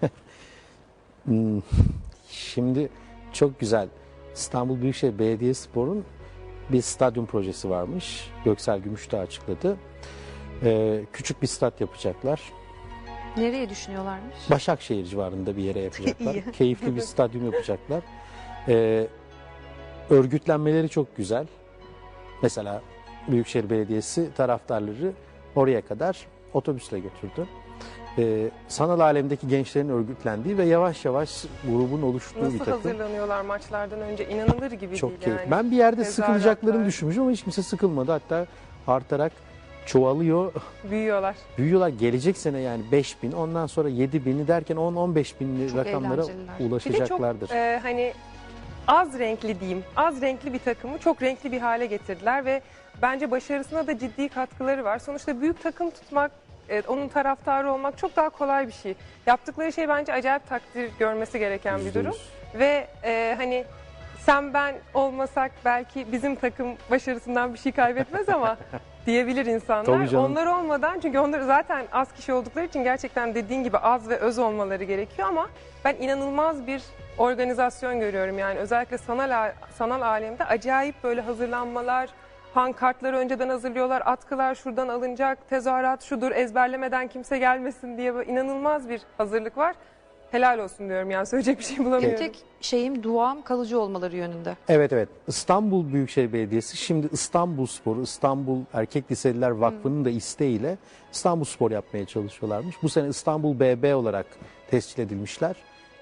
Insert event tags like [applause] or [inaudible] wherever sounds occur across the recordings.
[laughs] Şimdi çok güzel. İstanbul Büyükşehir Belediyespor'un bir stadyum projesi varmış. Göksel Gümüşdağ açıkladı. Ee, küçük bir stat yapacaklar. Nereye düşünüyorlarmış? Başakşehir civarında bir yere yapacaklar. [laughs] Keyifli bir stadyum yapacaklar. Ee, örgütlenmeleri çok güzel. Mesela Büyükşehir Belediyesi taraftarları oraya kadar otobüsle götürdü. Ee, sanal alemdeki gençlerin örgütlendiği ve yavaş yavaş grubun oluştuğu bir Nasıl takım. hazırlanıyorlar maçlardan önce inanılır gibi Çok değil keyifli. yani. Ben bir yerde Tezahüratlar. sıkılacaklarını düşünmüşüm ama hiç kimse sıkılmadı. Hatta artarak çoğalıyor. Büyüyorlar. Büyüyorlar. Gelecek sene yani 5 bin ondan sonra 7 bini derken 10-15 binli Çok rakamlara eğlenceliler. Bir de çok ulaşacaklardır. e, hani az renkli diyeyim, az renkli bir takımı çok renkli bir hale getirdiler ve bence başarısına da ciddi katkıları var. Sonuçta büyük takım tutmak, e, onun taraftarı olmak çok daha kolay bir şey. Yaptıkları şey bence acayip takdir görmesi gereken bir durum. Ve e, hani sen ben olmasak belki bizim takım başarısından bir şey kaybetmez ama [laughs] diyebilir insanlar. Tabii canım. Onlar olmadan çünkü onlar zaten az kişi oldukları için gerçekten dediğin gibi az ve öz olmaları gerekiyor ama ben inanılmaz bir organizasyon görüyorum yani özellikle sanal sanal alemde acayip böyle hazırlanmalar pankartları önceden hazırlıyorlar atkılar şuradan alınacak tezahürat şudur ezberlemeden kimse gelmesin diye inanılmaz bir hazırlık var. Helal olsun diyorum yani söyleyecek bir şey bulamıyorum. Tek şeyim duam kalıcı olmaları yönünde. Evet evet. İstanbul Büyükşehir Belediyesi şimdi İstanbul Sporu, İstanbul Erkek Liseliler Vakfı'nın da isteğiyle İstanbul Spor yapmaya çalışıyorlarmış. Bu sene İstanbul BB olarak tescil edilmişler.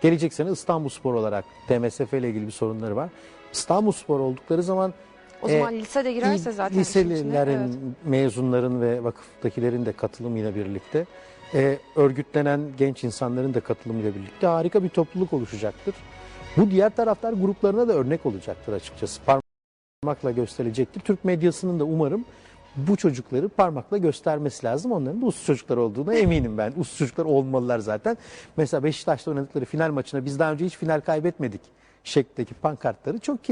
Gelecek sene İstanbul Spor olarak TMSF ile ilgili bir sorunları var. İstanbul Spor oldukları zaman O e, zaman lisede girerse zaten liselilerin, evet. mezunların ve vakıftakilerin de katılımıyla birlikte e, örgütlenen genç insanların da katılımıyla birlikte harika bir topluluk oluşacaktır. Bu diğer taraftar gruplarına da örnek olacaktır açıkçası. Parmakla gösterilecektir. Türk medyasının da umarım bu çocukları parmakla göstermesi lazım. Onların da uslu çocuklar olduğuna [laughs] eminim ben. Uslu çocuklar olmalılar zaten. Mesela Beşiktaş'ta oynadıkları final maçına biz daha önce hiç final kaybetmedik şeklindeki pankartları çok